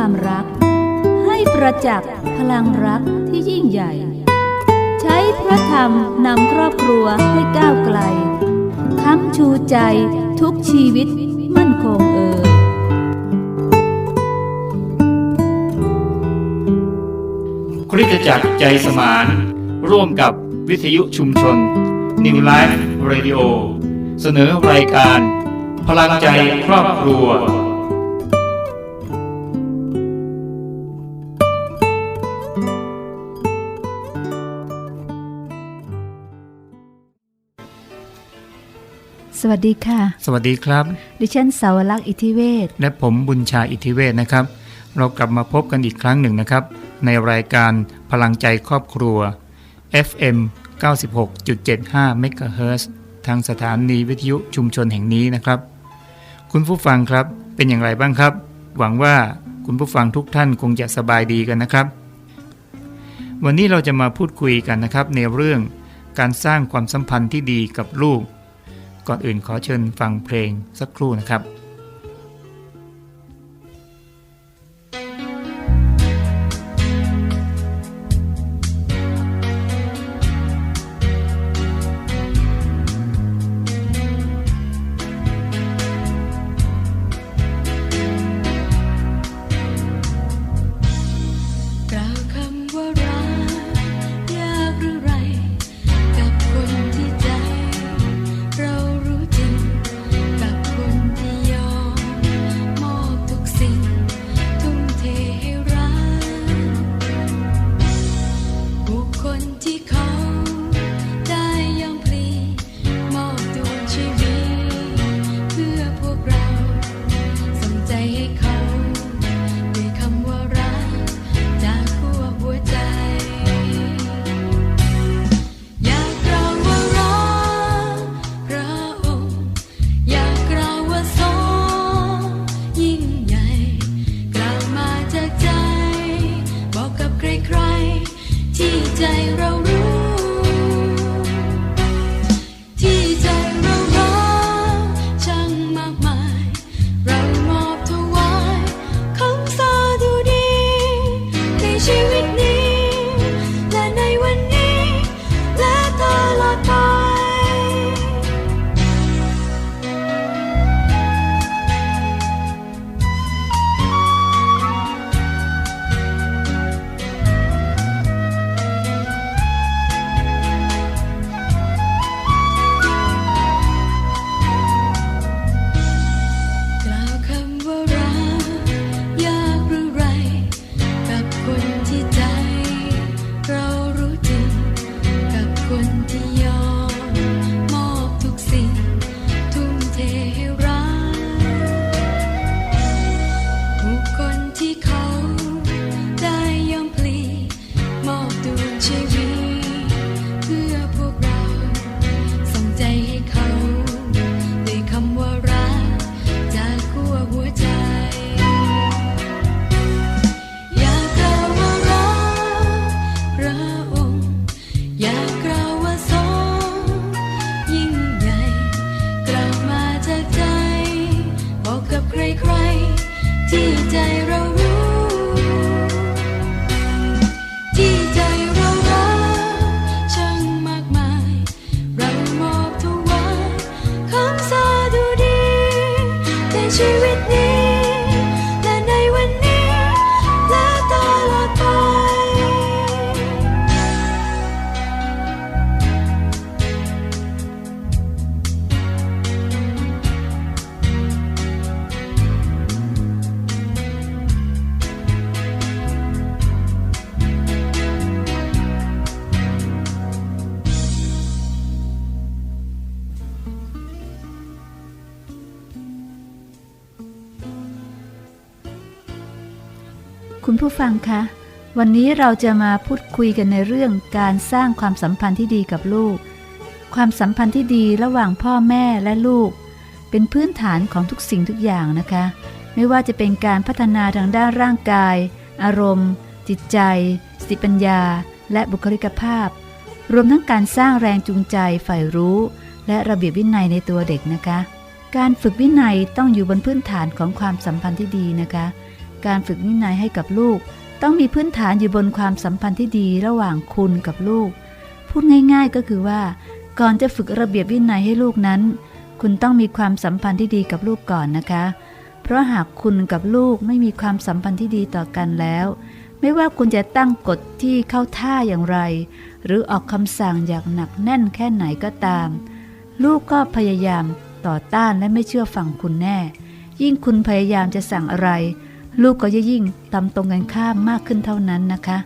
ความรัก ให้ประจักษ์พลังรักที่ยิ่งใหญ่ ใช้พระธรรมนำครอบครัวให้ก้าวไกลค้ำชูใจทุกชีวิตมั่นคงเอ่ยคริสตจักรใจสมาน ร่วมกับวิทยุชุมชน New Life Radio เสนอรายการ พลังใจครอบครัว สวัสดีค่ะ สวัสดีครับ ดิฉันสาวลักษณ์อิทธิเวศและผมบุญชาอิทธิเวศนะครับ เรากลับมาพบกันอีกครั้งหนึ่งนะครับ ในรายการพลังใจครอบครัว FM 96.75 MHz ทางสถานีวิทยุชุมชนแห่งนี้นะครับ คุณผู้ฟังครับเป็นอย่างไรบ้างครับ หวังว่าคุณผู้ฟังทุกท่านคงจะสบายดีกันนะครับ วันนี้เราจะมาพูดคุยกันนะครับในเรื่องการสร้างความสัมพันธ์ที่ดีกับลูก ก่อนอื่นขอเชิญฟังเพลงสักครู่นะครับ ใจเรารู้ ผู้ฟังคะ วันนี้เราจะมาพูดคุยกันในเรื่องการสร้างความสัมพันธ์ที่ดีกับลูก ความสัมพันธ์ที่ดีระหว่างพ่อแม่และลูก เป็นพื้นฐานของทุกสิ่งทุกอย่างนะคะ ไม่ว่าจะเป็นการพัฒนาทางด้านร่างกาย อารมณ์ จิตใจ สติปัญญา และบุคลิกภาพ รวมทั้งการสร้างแรงจูงใจฝ่ายรู้ และระเบียบวินัยในตัวเด็กนะคะ การฝึกวินัยต้องอยู่บนพื้นฐานของความสัมพันธ์ที่ดีนะคะ การฝึกวินัยให้กับลูก ต้องมีพื้นฐานอยู่บนความสัมพันธ์ที่ดีระหว่างคุณกับลูก พูดง่ายๆก็คือว่า ก่อนจะฝึกระเบียบวินัยให้ลูกนั้น คุณต้องมีความสัมพันธ์ที่ดีกับลูกก่อนนะคะ เพราะหากคุณกับลูกไม่มีความสัมพันธ์ที่ดีต่อกันแล้ว ไม่ว่าคุณจะตั้งกฎที่เข้าท่าอย่างไร หรือออกคำสั่งอย่างหนักแน่นแค่ไหนก็ตาม ลูกก็พยายามต่อต้านและไม่เชื่อฟังคุณแน่ ยิ่งคุณพยายามจะสั่งอะไร ลูกก็จะยิ่งตำตรงกันข้ามมากขึ้นเท่านั้นนะคะ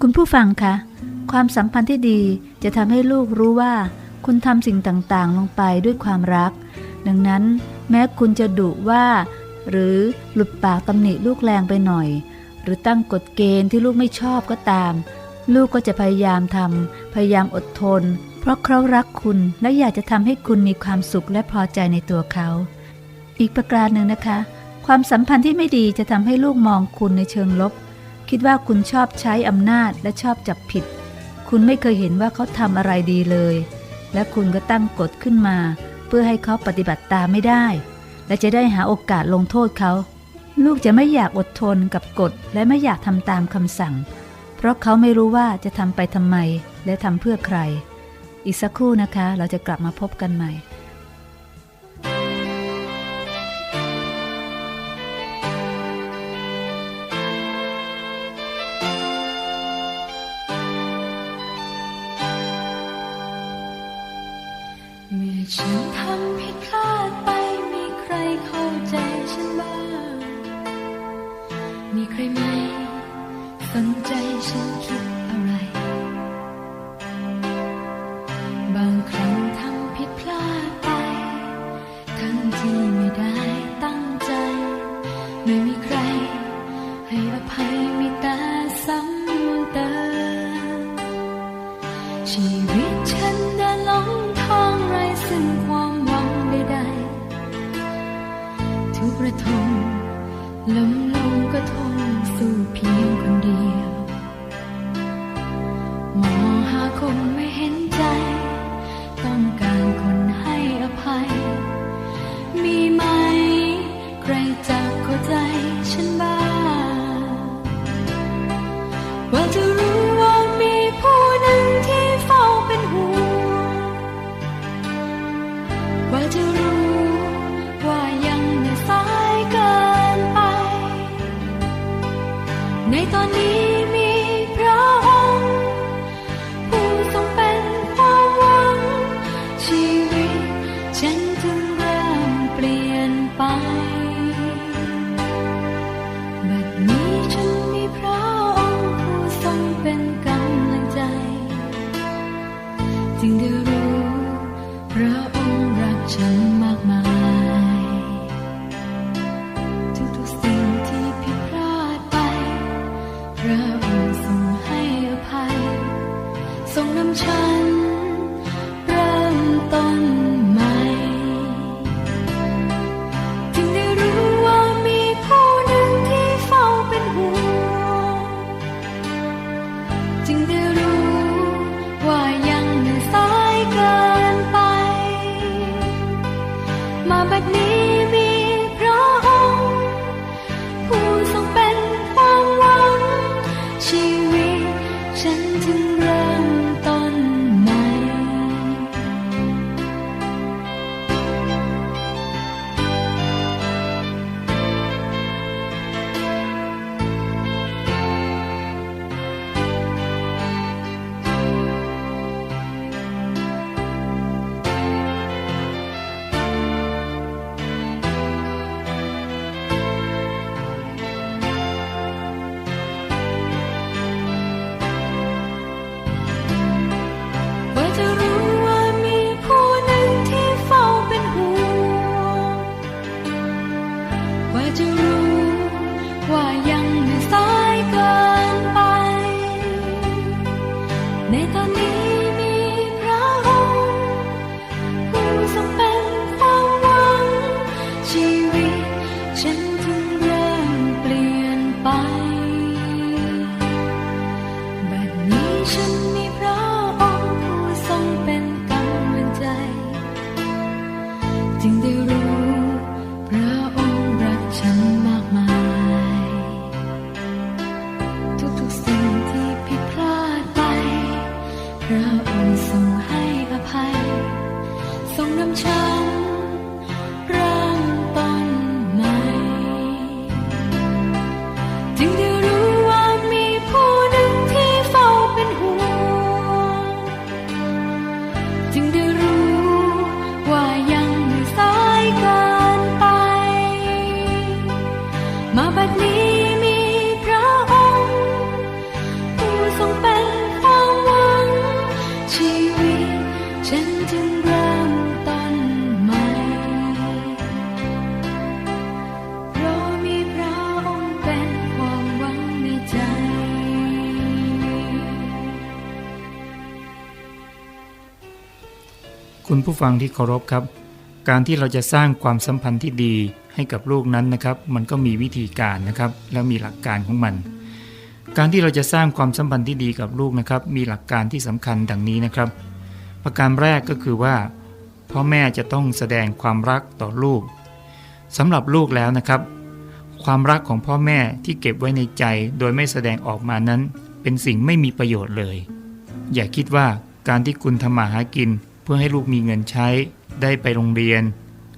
คุณผู้ฟังคะความสัมพันธ์ที่ดีจะทำให้ลูกรู้ว่า คุณทำสิ่งต่างๆ ลงไปด้วยความรัก ดังนั้นแม้คุณจะดุว่า หรือหลุดปากตำหนิลูกแรงไปหน่อย หรือตั้งกฎเกณฑ์ที่ลูกไม่ชอบก็ตาม ลูกก็จะพยายามทำพยายามอดทน เพราะเขารักคุณและอยากจะทำให้คุณมีความสุขและพอใจในตัวเขา อีกประการหนึ่งนะคะ ความสัมพันธ์ที่ไม่ดีจะทำให้ลูกมองคุณในเชิงลบ คิดว่าคุณชอบใช้อำนาจและชอบจับผิด คุณไม่เคยเห็นว่าเขาทำอะไรดีเลย และคุณก็ตั้งกฎขึ้นมา เพื่อให้เขาปฏิบัติตามไม่ได้ และจะได้หาโอกาสลงโทษเขา ลูกจะไม่อยากอดทนกับกฎและไม่อยากทำตามคำสั่ง เพราะเขาไม่รู้ว่าจะทำไปทำไมและทำเพื่อใคร อีกสักครู่นะคะ เราจะกลับมาพบกันใหม่ อฉันทำผิดพลาดไปมีใครเข้าใจฉันบ้าง มีใครไหมสนใจฉันคิด ฉันบ้า ส่งนำฉัน คุณผู้ฟังที่เคารพครับ การที่เราจะสร้างความสัมพันธ์ที่ดีให้กับลูกนั้นนะครับ มันก็มีวิธีการนะครับ แล้วมีหลักการของมัน การที่เราจะสร้างความสัมพันธ์ที่ดีกับลูกนะครับ มีหลักการที่สำคัญดังนี้นะครับ ประการแรกก็คือว่าพ่อแม่จะต้องแสดงความรักต่อลูกสำหรับลูกแล้วนะครับ ความรักของพ่อแม่ที่เก็บไว้ในใจโดยไม่แสดงออกมานั้น เป็นสิ่งไม่มีประโยชน์เลย อย่าคิดว่าการที่คุณทำมาหากิน เพื่อให้ลูกมีเงินใช้ ได้ไปโรงเรียน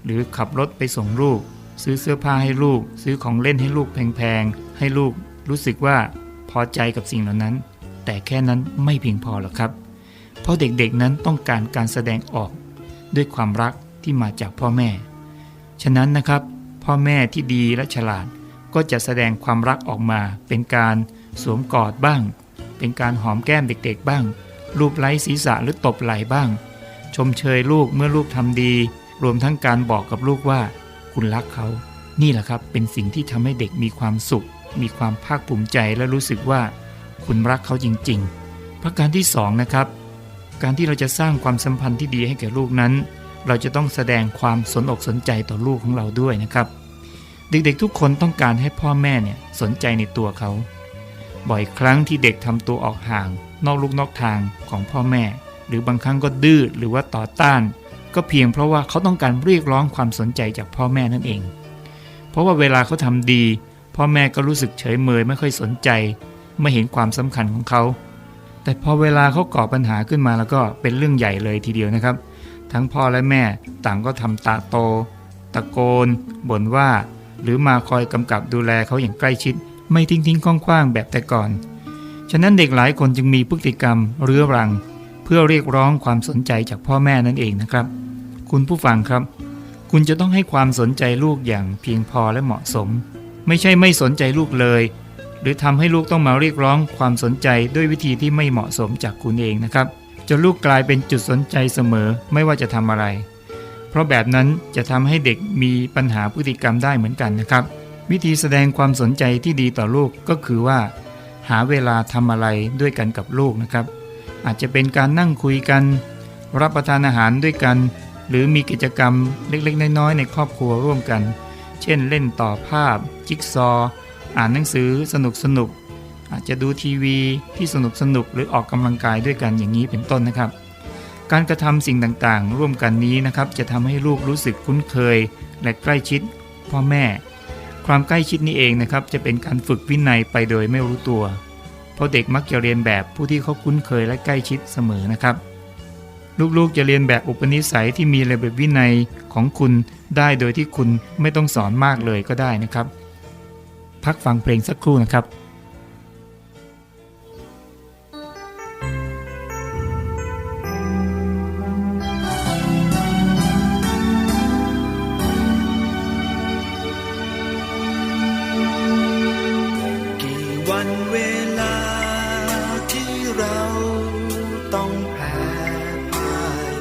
หรือขับรถไปส่งลูก ซื้อเสื้อผ้าให้ลูก ซื้อของเล่นให้ลูกแพงๆ ให้ลูกรู้สึกว่าพอใจกับสิ่งเหล่านั้น แต่แค่นั้นไม่เพียงพอหรอกครับ เพราะเด็กๆนั้นต้องการการแสดงออก ด้วยความรักที่มาจากพ่อแม่ ฉะนั้นนะครับ พ่อแม่ที่ดีและฉลาดก็จะแสดงความรักออกมา เป็นการสวมกอดบ้าง เป็นการหอมแก้มเด็กๆบ้าง รูปไล้ศีรษะหรือตบไหล่บ้าง ชมเชยลูกเมื่อลูกทำดี รวมทั้งการบอกกับลูกว่า คุณรักเขา นี่แหละครับเป็นสิ่งที่ทำให้เด็กมีความสุข มีความภาคภูมิใจและรู้สึกว่า คุณรักเขาจริงๆ ประการที่สองนะครับ การที่เราจะสร้างความสัมพันธ์ที่ดีให้แก่ลูกนั้น เราจะต้องแสดงความสนอกสนใจต่อลูกของเราด้วยนะครับ เด็กๆทุกคนต้องการให้พ่อแม่เนี่ยสนใจในตัวเขา บ่อยครั้งที่เด็กทำตัวออกห่าง นอกลูกนอกทางของพ่อแม่ หรือบางครั้งก็ดื้อหรือว่าต่อต้าน ก็เพียงเพราะว่าเขาต้องการเรียกร้องความสนใจจากพ่อแม่นั่นเอง เพราะว่าเวลาเขาทำดี พ่อแม่ก็รู้สึกเฉยเมยไม่ค่อยสนใจ ไม่เห็นความสำคัญของเขา แต่พอเวลาเขาก่อปัญหาขึ้นมาแล้วก็เป็นเรื่องใหญ่เลยทีเดียวนะครับ ทั้งพ่อและแม่ต่างก็ทำตาโต ตะโกนบ่นว่า หรือมาคอยกำกับดูแลเขาอย่างใกล้ชิด ไม่ทิ้งทิ้งคว้างๆแบบแต่ก่อน ฉะนั้นเด็กหลายคนจึงมีพฤติกรรมเรื้อรัง เพื่อเรียกร้องความสนใจจากพ่อแม่นั่นเองนะครับ คุณผู้ฟังครับ คุณจะต้องให้ความสนใจลูกอย่างเพียงพอและเหมาะสม ไม่ใช่ไม่สนใจลูกเลย หรือทำให้ลูกต้องมาเรียกร้องความสนใจด้วยวิธีที่ไม่เหมาะสมจากคุณเองนะครับจนลูกกลายเป็นจุดสนใจเสมอไม่ว่าจะทำอะไร เพราะแบบนั้นจะทำให้เด็กมีปัญหาพฤติกรรมได้เหมือนกันนะครับ วิธีแสดงความสนใจที่ดีต่อลูกก็คือว่า หาเวลาทำอะไรด้วยกันกับลูกนะครับ อาจจะเป็นการนั่งคุยกัน รับประทานอาหารด้วยกัน หรือมีกิจกรรมเล็กๆ น้อยๆ ในครอบครัวร่วมกัน เช่นเล่นต่อภาพ จิ๊กซอว์อ่านหนังสือสนุกสนุกๆอาจจะดูทีวีที่สนุกสนุกๆหรือออกกำลังกายด้วยกันอย่างนี้เป็นต้นนะครับ การกระทำสิ่งต่างๆ ร่วมกันนี้นะครับ จะทำให้ลูกรู้สึกคุ้นเคย และใกล้ชิด พ่อแม่ ความใกล้ชิดนี้เองนะครับ จะเป็นการฝึกวินัยไปโดยไม่รู้ตัว เพราะเด็กมักจะเรียนแบบผู้ที่เขาคุ้นเคยและใกล้ชิดเสมอนะครับ ลูกๆจะเรียนแบบอุปนิสัยที่มีระเบียบวินัยของคุณได้โดยที่คุณไม่ต้องสอนมากเลยก็ได้นะครับ พักฟังเพลงสักครู่นะครับ ลาที่เราต้องแพ้พ่าย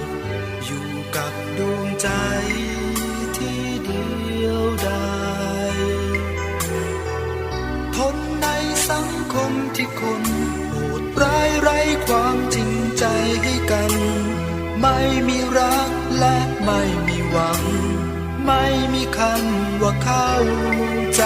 อยู่กับดวงใจที่เดียวดายทนในสังคมที่คนโหดร้ายไร้ความจริงใจให้กัน ไม่มีรักและไม่มีหวัง ไม่มีคำว่าเข้าใจ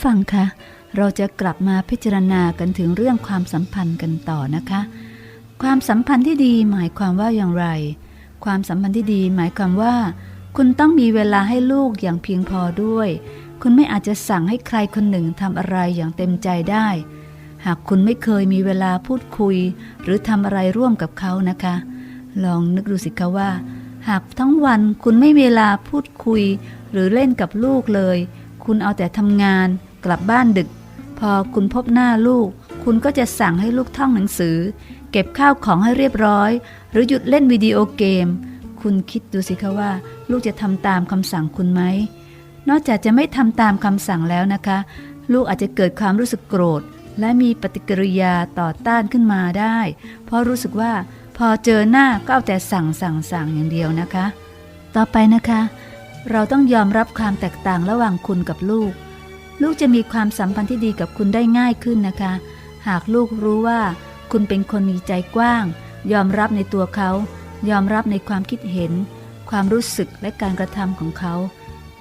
ผู้ฟังคะ เราจะกลับมาพิจารณากันถึงเรื่องความสัมพันธ์กันต่อนะคะ ความสัมพันธ์ที่ดีหมายความว่าอย่างไร ความสัมพันธ์ที่ดีหมายความว่า คุณต้องมีเวลาให้ลูกอย่างเพียงพอด้วย คุณไม่อาจจะสั่งให้ใครคนหนึ่งทำอะไรอย่างเต็มใจได้ หากคุณไม่เคยมีเวลาพูดคุย หรือทำอะไรร่วมกับเขานะคะ ลองนึกดูสิคะว่า หากทั้งวันคุณไม่มีเวลาพูดคุย หรือเล่นกับลูกเลย คุณเอาแต่ทำงาน กลับบ้านดึก พอคุณพบหน้าลูก คุณก็จะสั่งให้ลูกท่องหนังสือ เก็บข้าวของให้เรียบร้อย หรือหยุดเล่นวิดีโอเกม คุณคิดดูสิคะว่า ลูกจะทำตามคำสั่งคุณไหม นอกจากจะไม่ทำตามคำสั่งแล้วนะคะ ลูกอาจจะเกิดความรู้สึกโกรธ และมีปฏิกิริยาต่อต้านขึ้นมาได้ เพราะรู้สึกว่าพอเจอหน้าก็เอาแต่สั่งสั่งสั่งอย่างเดียวนะคะ ต่อไปนะคะ เราต้องยอมรับความแตกต่างระหว่างคุณกับลูก ลูกจะมีความสัมพันธ์ที่ดีกับคุณได้ง่ายขึ้นนะคะ หากลูกรู้ว่าคุณเป็นคนมีใจกว้าง ยอมรับในตัวเขา ยอมรับในความคิดเห็น ความรู้สึกและการกระทำของเขา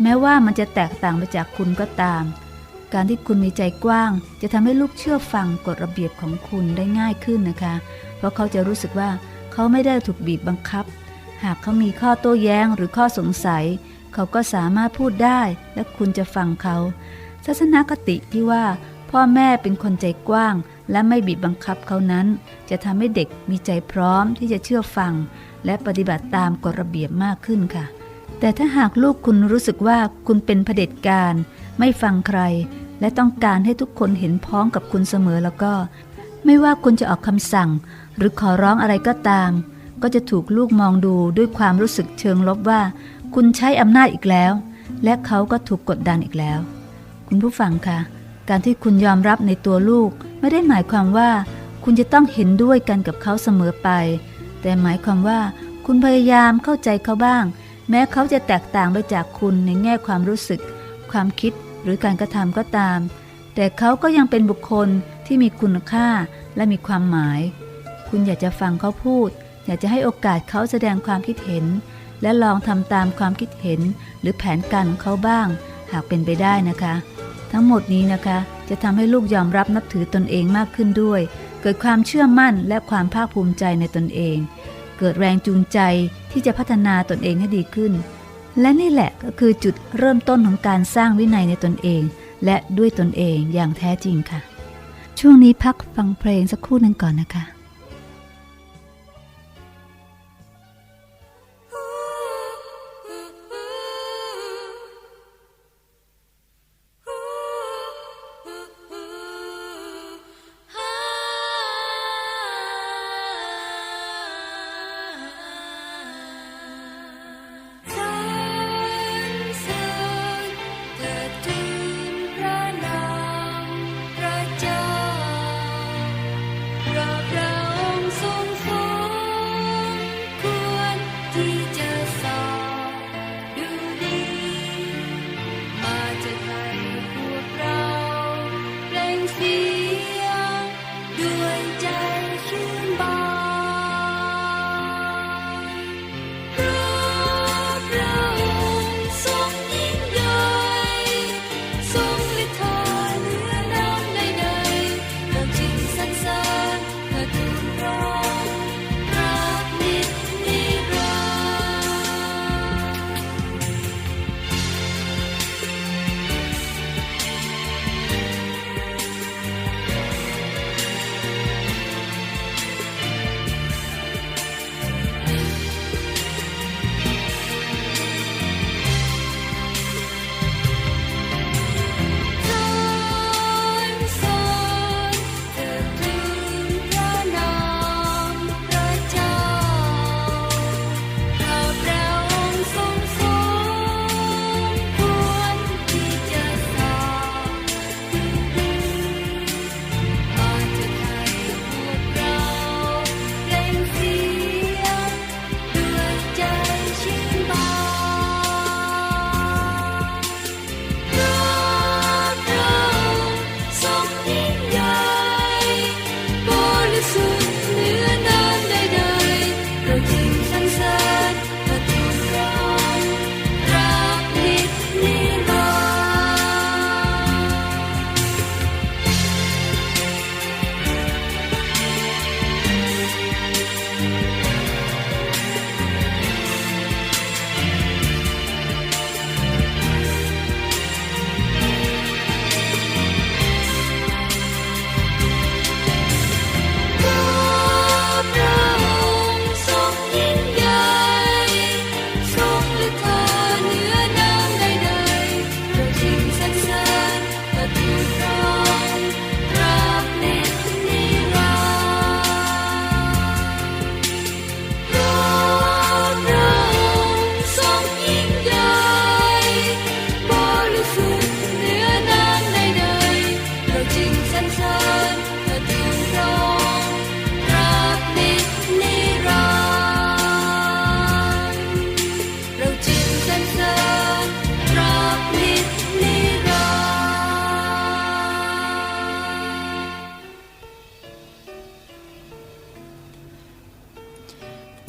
แม้ว่ามันจะแตกต่างไปจากคุณก็ตาม การที่คุณมีใจกว้าง จะทำให้ลูกเชื่อฟังกฎระเบียบของคุณได้ง่ายขึ้นนะคะ เพราะเขาจะรู้สึกว่าเขาไม่ได้ถูกบีบบังคับ หากเขามีข้อโต้แย้งหรือข้อสงสัย เขาก็สามารถพูดได้และคุณจะฟังเขา ทัศนคติที่ว่าพ่อแม่เป็นคนใจกว้าง และไม่บีบบังคับเขานั้น จะทำให้เด็กมีใจพร้อมที่จะเชื่อฟัง และปฏิบัติตามกฎระเบียบมากขึ้นค่ะ แต่ถ้าหากลูกคุณรู้สึกว่าคุณเป็นเผด็จการ ไม่ฟังใคร และต้องการให้ทุกคนเห็นพ้องกับคุณเสมอแล้วก็ ไม่ว่าคุณจะออกคำสั่ง หรือขอร้องอะไรก็ตาม ก็จะถูกลูกมองดูด้วยความรู้สึกเชิงลบว่า คุณใช้อำนาจอีกแล้ว และเขาก็ถูกกดดันอีกแล้ว คุณผู้ฟังคะการที่คุณยอมรับในตัวลูก ไม่ได้หมายความว่า คุณจะต้องเห็นด้วยกันกับเขาเสมอไป แต่หมายความว่า คุณพยายามเข้าใจเขาบ้าง แม้เขาจะแตกต่างไปจากคุณในแง่ความรู้สึก ความคิดหรือการกระทำก็ตาม แต่เขาก็ยังเป็นบุคคลที่มีคุณค่าและมีความหมาย คุณอยากจะฟังเขาพูด อยากจะให้โอกาสเขาแสดงความคิดเห็น และลองทำตามความคิดเห็น หรือแผนการของเขาบ้าง หากเป็นไปได้นะคะ ทั้งหมดนี้นะคะ จะทำให้ลูกยอมรับนับถือตนเองมากขึ้นด้วย เกิดความเชื่อมั่นและความภาคภูมิใจในตนเอง เกิดแรงจูงใจที่จะพัฒนาตนเองให้ดีขึ้น และนี่แหละก็คือจุดเริ่มต้นของการสร้างวินัยในตนเอง และด้วยตนเองอย่างแท้จริงค่ะ ช่วงนี้พักฟังเพลงสักครู่หนึ่งก่อนนะคะ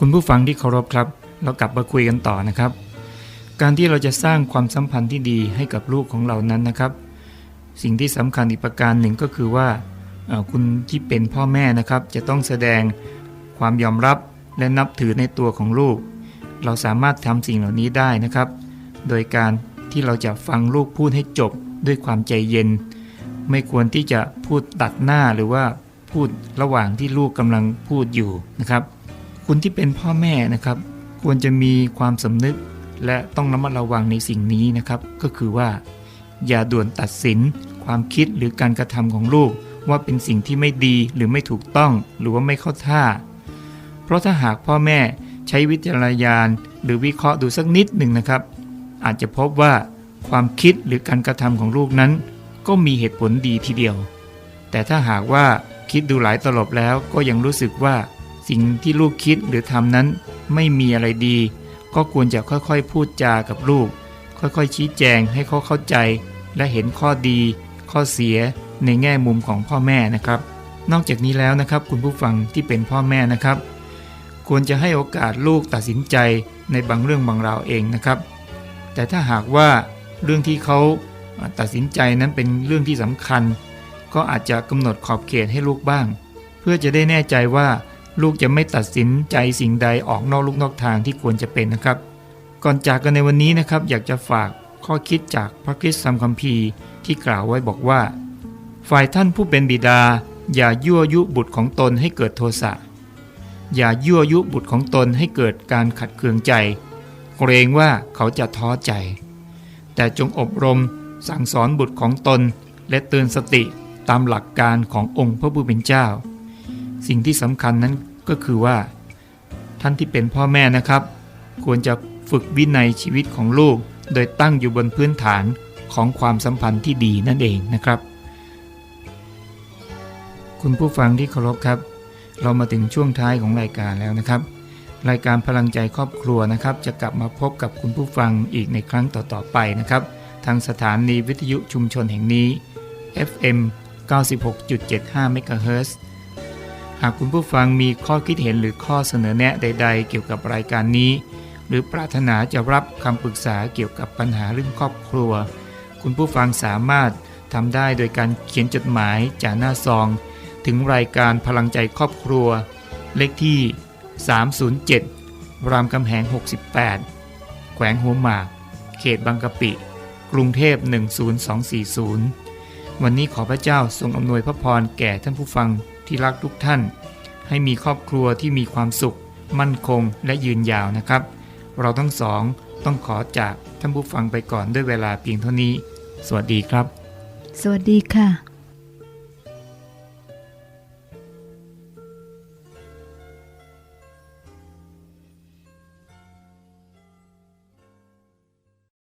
คุณผู้ฟังที่เคารพครับ เรากลับมาคุยกันต่อนะครับ การที่เราจะสร้างความสัมพันธ์ที่ดีให้กับลูกของเรานั้นนะครับ สิ่งที่สำคัญอีกประการหนึ่งก็คือว่าคุณที่เป็นพ่อแม่นะครับ จะต้องแสดงความยอมรับและนับถือในตัวของลูก เราสามารถทำสิ่งเหล่านี้ได้นะครับ โดยการที่เราจะฟังลูกพูดให้จบด้วยความใจเย็น ไม่ควรที่จะพูดตัดหน้าหรือว่าพูดระหว่างที่ลูกกำลังพูดอยู่นะครับ คุณที่เป็นพ่อแม่นะครับ ควรจะมีความสำนึกและต้องระมัดระวังในสิ่งนี้นะครับ ก็คือว่า อย่าด่วนตัดสิน ความคิดหรือการกระทำของลูก ว่าเป็นสิ่งที่ไม่ดีหรือไม่ถูกต้องหรือว่าไม่เข้าท่า เพราะถ้าหากพ่อแม่ใช้วิจารณญาณหรือวิเคราะห์ดูสักนิดหนึ่งนะครับ อาจจะพบว่าความคิดหรือการกระทำของลูกนั้น ก็มีเหตุผลดีทีเดียว แต่ถ้าหากว่าคิดดูหลายตลบแล้วก็ยังรู้สึกว่า สิ่งที่ลูกคิดหรือทำนั้นไม่มีอะไรดี ก็ควรจะค่อยๆ พูดจากับลูก ค่อยๆชี้แจงให้เขาเข้าใจ และเห็นข้อดี ข้อเสียในแง่มุมของพ่อแม่นะครับ นอกจากนี้แล้วนะครับคุณผู้ฟังที่เป็นพ่อแม่นะครับ ควรจะให้โอกาสลูกตัดสินใจในบางเรื่องบางราวเองนะครับ แต่ถ้าหากว่าเรื่องที่เขาตัดสินใจนั้นเป็นเรื่องที่สำคัญ ก็อาจจะกำหนดขอบเขตให้ลูกบ้าง เพื่อจะได้แน่ใจว่า ลูกจะไม่ตัดสินใจสิ่งใดออกนอกลูกนอกทางที่ควรจะเป็นนะครับ ก่อนจากกันในวันนี้นะครับ อยากจะฝากข้อคิดจากพระคริสต์ธรรมคัมภีร์ที่กล่าวไว้บอกว่า ฝ่ายท่านผู้เป็นบิดา อย่ายั่วยุบุตรของตนให้เกิดโทสะอย่ายั่วยุบุตรของตนให้เกิดการขัดเคืองใจ เกรงว่าเขาจะท้อใจ แต่จงอบรมสั่งสอนบุตรของตน และเตือนสติตามหลักการขององค์พระผู้เป็นเจ้า สิ่งที่สำคัญนั้น ก็คือว่า ท่านที่เป็นพ่อแม่นะครับ ควรจะฝึกวินัยชีวิตของลูก โดยตั้งอยู่บนพื้นฐานของความสัมพันธ์ที่ดีนั่นเองนะครับ คุณผู้ฟังที่เคารพครับ เรามาถึงช่วงท้ายของรายการแล้วนะครับ รายการพลังใจครอบครัวนะครับ จะกลับมาพบกับคุณผู้ฟังอีกในครั้งต่อๆไปนะครับ ทางสถานีวิทยุชุมชนแห่งนี้ FM 96.75 MHz หากคุณผู้ฟังมีข้อคิดเห็นหรือข้อเสนอแนะใด ๆ เกี่ยวกับรายการนี้ หรือปรารถนาจะรับคำปรึกษาเกี่ยวกับปัญหาเรื่องครอบครัว คุณผู้ฟังสามารถทำได้โดยการเขียนจดหมายจากหน้าซอง ถึงรายการพลังใจครอบครัว เลขที่ 307 รามคำแหง 68 แขวงหัวหมาก เขตบางกะปิ กรุงเทพ 10240 วันนี้ขอพระเจ้าทรงอำนวยพระพรแก่ท่านผู้ฟัง ที่รักทุกท่าน ให้มีครอบครัวที่มีความสุข มั่นคงและยืนยาวนะครับ เราทั้งสองต้องขอจากท่านผู้ฟังไปก่อนด้วยเวลาเพียงเท่านี้ สวัสดีครับ สวัสดีค่ะ